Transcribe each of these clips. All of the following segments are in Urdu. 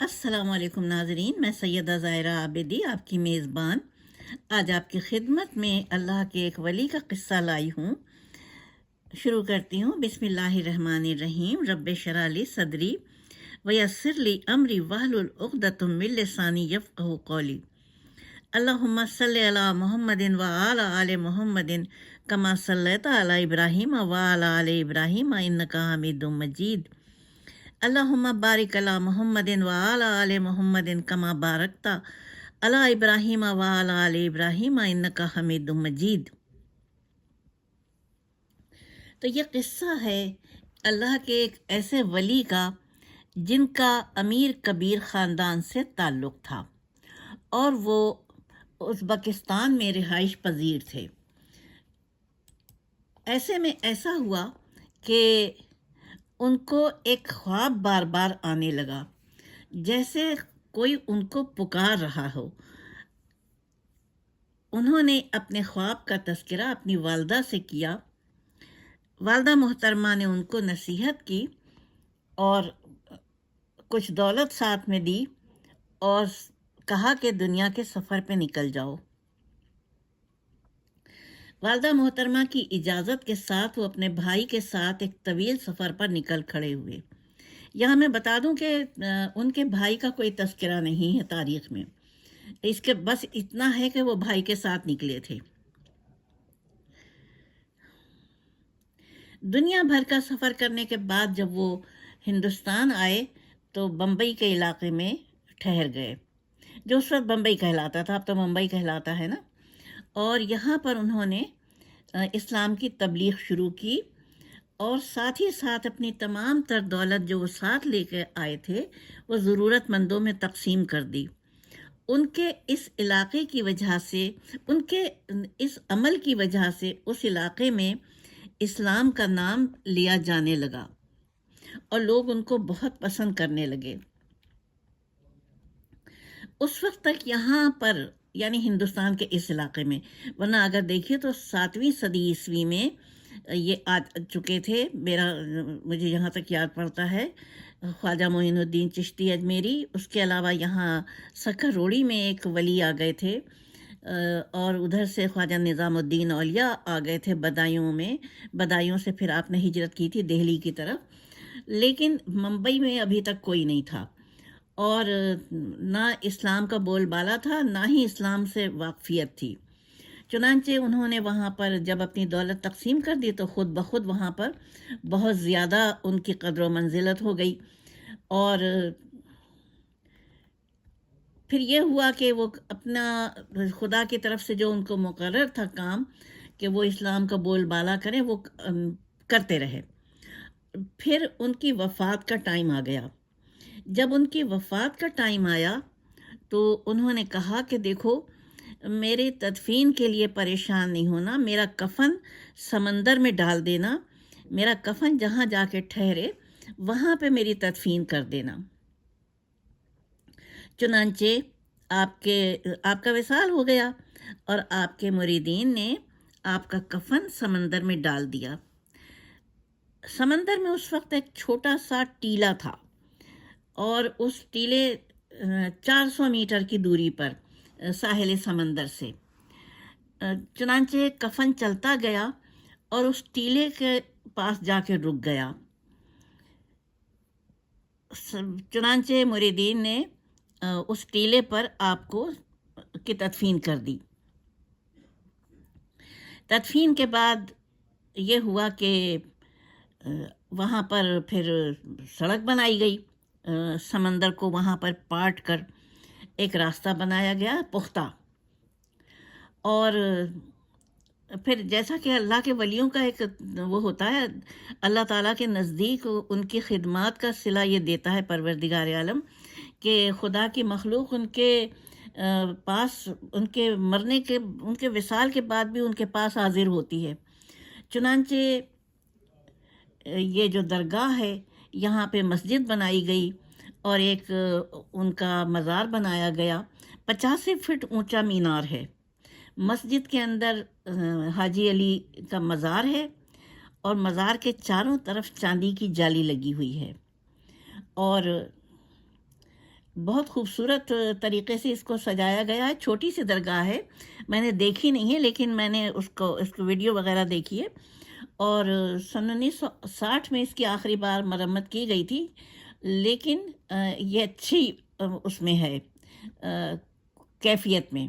السلام علیکم ناظرین، میں سیدہ ظاہرہ عابدی آپ کی میزبان۔ آج آپ کی خدمت میں اللہ کے ایک ولی کا قصہ لائی ہوں۔ شروع کرتی ہوں۔ بسم اللہ الرحمن الرحیم۔ رب شرالی صدری ویسر لی امری وحل العقدۃ من لسانی یفقہ قولی۔ اللہم صلی علی محمد و آل آل محمد کما صلیت علی ابراہیم و آل آل ابراہیم، انکا حمید مجید۔ اللہم بارک علی محمد و آل محمد کما بارکتا. علی ابراہیم و آل آل ابراہیم انکا حمید مجید. تو یہ قصہ ہے اللہ کے ایک ایسے ولی کا جن کا امیر کبیر خاندان سے تعلق تھا اور وہ ازبکستان میں رہائش پذیر تھے. ایسے میں ایسا ہوا کہ ان کو ایک خواب بار بار آنے لگا۔ جیسے کوئی ان کو پکار رہا ہو۔ انہوں نے اپنے خواب کا تذکرہ اپنی والدہ سے کیا۔ والدہ محترمہ نے ان کو نصیحت کی اور کچھ دولت ساتھ میں دی اور کہا کہ دنیا کے سفر پہ نکل جاؤ۔ والدہ محترمہ کی اجازت کے ساتھ وہ اپنے بھائی کے ساتھ ایک طویل سفر پر نکل کھڑے ہوئے۔ یہاں میں بتا دوں کہ ان کے بھائی کا کوئی تذکرہ نہیں ہے تاریخ میں۔ اس کے بس اتنا ہے کہ وہ بھائی کے ساتھ نکلے تھے۔ دنیا بھر کا سفر کرنے کے بعد جب وہ ہندوستان آئے تو بمبئی کے علاقے میں ٹھہر گئے۔ جو اس وقت بمبئی کہلاتا تھا، اب تو ممبئی کہلاتا ہے نا۔ اور یہاں پر انہوں نے اسلام کی تبلیغ شروع کی اور ساتھ ہی ساتھ اپنی تمام تر دولت جو وہ ساتھ لے کے آئے تھے، وہ ضرورت مندوں میں تقسیم کر دی۔ ان کے اس علاقے کی وجہ سے، ان کے اس عمل کی وجہ سے اس علاقے میں اسلام کا نام لیا جانے لگا اور لوگ ان کو بہت پسند کرنے لگے۔ اس وقت تک یہاں پر یعنی ہندوستان کے اس علاقے میں۔ ورنہ اگر دیکھیے تو ساتویں صدی عیسوی میں، یہ آ چکے تھے، میرا مجھے یہاں تک یاد پڑتا ہے، خواجہ معین الدین چشتی اجمیری۔ اس کے علاوہ یہاں سکھر روڑی میں ایک ولی آ گئے تھے، اور ادھر سے خواجہ نظام الدین اولیاء آ گئے تھے بدایوں میں۔ بدایوں سے پھر آپ نے ہجرت کی تھی دہلی کی طرف۔ لیکن ممبئی میں ابھی تک کوئی نہیں تھا۔ اور نہ اسلام کا بول بالا تھا، نہ ہی اسلام سے واقفیت تھی۔ چنانچہ انہوں نے وہاں پر جب اپنی دولت تقسیم کر دی تو خود بخود وہاں پر بہت زیادہ ان کی قدر و منزلت ہو گئی۔ اور پھر یہ ہوا کہ وہ اپنا خدا کی طرف سے جو ان کو مقرر تھا کام کہ وہ اسلام کا بول بالا کریں، وہ کرتے رہے۔ پھر ان کی وفات کا ٹائم آ گیا۔ جب ان کی وفات کا ٹائم آیا تو انہوں نے کہا کہ دیکھو، میرے تدفین کے لیے پریشان نہیں ہونا، میرا کفن سمندر میں ڈال دینا، میرا کفن جہاں جا کے ٹھہرے، وہاں پہ میری تدفین کر دینا۔ چنانچہ آپ کے، آپ کا وصال ہو گیا اور آپ کے مریدین نے آپ کا کفن سمندر میں ڈال دیا۔ سمندر میں اس وقت ایک چھوٹا سا ٹیلا تھا۔ اور اس ٹیلے چار سو میٹر کی دوری پر ساحل سمندر سے۔ چنانچہ کفن چلتا گیا اور اس ٹیلے کے پاس جا کے رک گیا۔ چنانچہ مریدین نے اس ٹیلے پر آپ کو کی تدفین کر دی۔ تدفین کے بعد یہ ہوا کہ وہاں پر پھر سڑک بنائی گئی۔ سمندر کو وہاں پر پاٹ کر ایک راستہ بنایا گیا، پختہ۔ اور پھر جیسا کہ اللہ کے ولیوں کا ایک وہ ہوتا ہے، اللہ تعالیٰ کے نزدیک ان کی خدمات کا صلہ یہ دیتا ہے پروردگار عالم کہ خدا کی مخلوق ان کے پاس، ان کے مرنے کے، ان کے وصال کے بعد بھی ان کے پاس حاضر ہوتی ہے۔ چنانچہ یہ جو درگاہ ہے یہاں پہ مسجد بنائی گئی اور ایک ان کا مزار بنایا گیا۔ پچاسی فٹ اونچا مینار ہے۔ مسجد کے اندر حاجی علی کا مزار ہے اور مزار کے چاروں طرف چاندی کی جالی لگی ہوئی ہے۔ اور بہت خوبصورت طریقے سے اس کو سجایا گیا ہے۔ چھوٹی سی درگاہ ہے۔ میں نے دیکھی نہیں ہے، لیکن میں نے اس کو اس کو ویڈیو وغیرہ دیکھی ہے۔ اور سن انیس سو ساٹھ میں اس کی آخری بار مرمت کی گئی تھی، لیکن یہ اچھی اس میں ہے کیفیت میں۔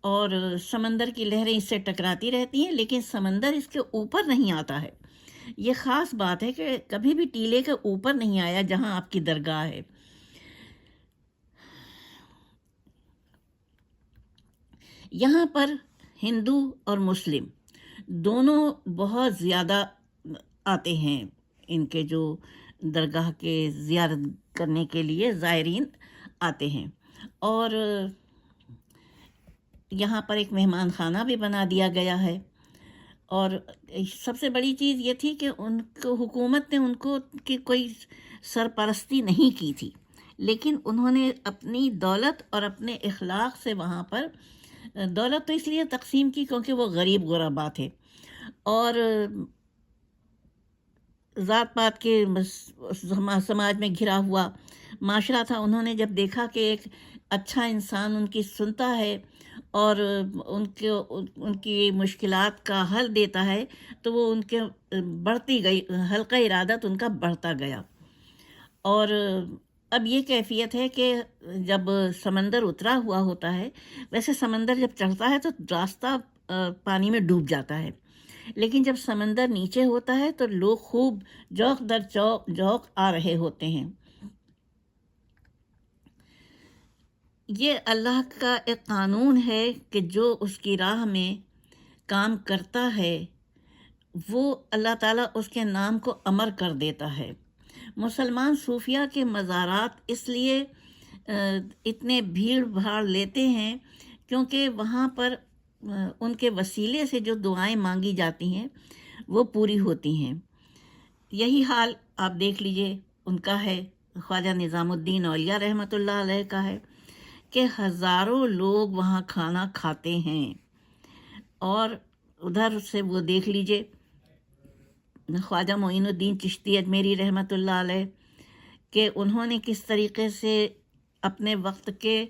اور سمندر کی لہریں اس سے ٹکراتی رہتی ہیں، لیکن سمندر اس کے اوپر نہیں آتا ہے۔ یہ خاص بات ہے کہ کبھی بھی ٹیلے کے اوپر نہیں آیا جہاں آپ کی درگاہ ہے۔ یہاں پر ہندو اور مسلم دونوں بہت زیادہ آتے ہیں ان کے جو درگاہ کے زیارت کرنے کے لیے زائرین آتے ہیں۔ اور یہاں پر ایک مہمان خانہ بھی بنا دیا گیا ہے۔ اور سب سے بڑی چیز یہ تھی کہ ان کو، حکومت نے ان کو کی کوئی سرپرستی نہیں کی تھی۔ لیکن انہوں نے اپنی دولت اور اپنے اخلاق سے وہاں پر، دولت تو اس لیے تقسیم کی کیونکہ وہ غریب غربا تھے۔ اور ذات پات کے سماج میں گھرا ہوا معاشرہ تھا۔ انہوں نے جب دیکھا کہ ایک اچھا انسان ان کی سنتا ہے اور ان کے، ان کی مشکلات کا حل دیتا ہے، تو وہ ان کے بڑھتی گئی، حلقہ ارادت ان کا بڑھتا گیا۔ اور اب یہ کیفیت ہے کہ جب سمندر اترا ہوا ہوتا ہے، ویسے سمندر جب چڑھتا ہے تو راستہ پانی میں ڈوب جاتا ہے۔ لیکن جب سمندر نیچے ہوتا ہے تو لوگ خوب جوک در چوک جوک آ رہے ہوتے ہیں۔ یہ اللہ کا ایک قانون ہے کہ جو اس کی راہ میں کام کرتا ہے، وہ اللہ تعالیٰ اس کے نام کو امر کر دیتا ہے۔ مسلمان صوفیہ کے مزارات اس لیے اتنے بھیڑ بھاڑ لیتے ہیں کیونکہ وہاں پر ان کے وسیلے سے جو دعائیں مانگی جاتی ہیں، وہ پوری ہوتی ہیں۔ یہی حال آپ دیکھ لیجیے، ان کا ہے، خواجہ نظام الدین اولیاء رحمۃ اللہ علیہ کا ہے کہ ہزاروں لوگ وہاں کھانا کھاتے ہیں۔ اور ادھر سے وہ دیکھ لیجیے، خواجہ معین الدین چشتی اجمیری رحمۃ اللہ علیہ، کہ انہوں نے کس طریقے سے اپنے وقت کے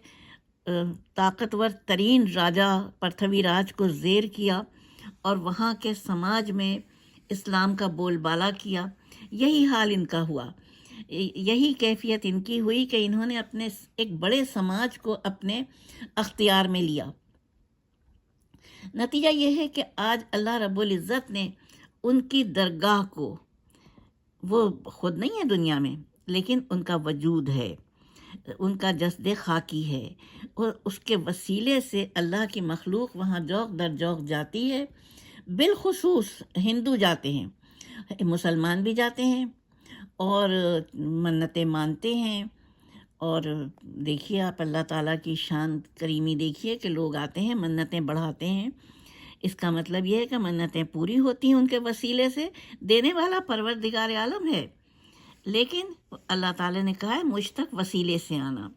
طاقتور ترین راجہ پرتھوی راج کو زیر کیا اور وہاں کے سماج میں اسلام کا بول بالا کیا۔ یہی حال ان کا ہوا۔ یہی کیفیت ان کی ہوئی کہ انہوں نے اپنے ایک بڑے سماج کو اپنے اختیار میں لیا۔ نتیجہ یہ ہے کہ آج اللہ رب العزت نے ان کی درگاہ کو، وہ خود نہیں ہے دنیا میں، لیکن ان کا وجود ہے۔ ان کا جسد خاکی ہے اور اس کے وسیلے سے اللہ کی مخلوق وہاں جوک در جوک جاتی ہے۔ بالخصوص ہندو جاتے ہیں، مسلمان بھی جاتے ہیں اور منتیں مانتے ہیں۔ اور دیکھیے آپ اللہ تعالیٰ کی شان کریمی دیکھیے کہ لوگ آتے ہیں، منتیں بڑھاتے ہیں۔ اس کا مطلب یہ ہے کہ منتیں پوری ہوتی ہیں ان کے وسیلے سے۔ دینے والا پروردگار عالم ہے۔ لیکن اللہ تعالیٰ نے کہا ہے مجھ تک وسیلے سے آنا۔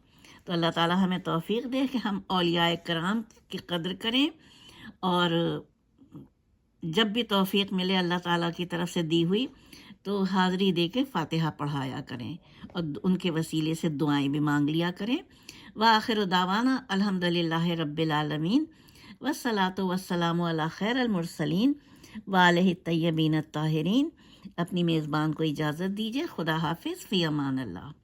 تو اللہ تعالیٰ ہمیں توفیق دے کہ ہم اولیاء کرام کی قدر کریں اور جب بھی توفیق ملے اللہ تعالیٰ کی طرف سے دی ہوئی تو حاضری دے کے فاتحہ پڑھایا کریں اور ان کے وسیلے سے دعائیں بھی مانگ لیا کریں۔ وآخر دعوانا الحمد للہ رب العالمین وسلاۃ وسلام علیہ خیر المرسلین والہ طیبین الطاہرین۔ اپنی میزبان کو اجازت دیجیے خدا حافظ فی امان اللہ۔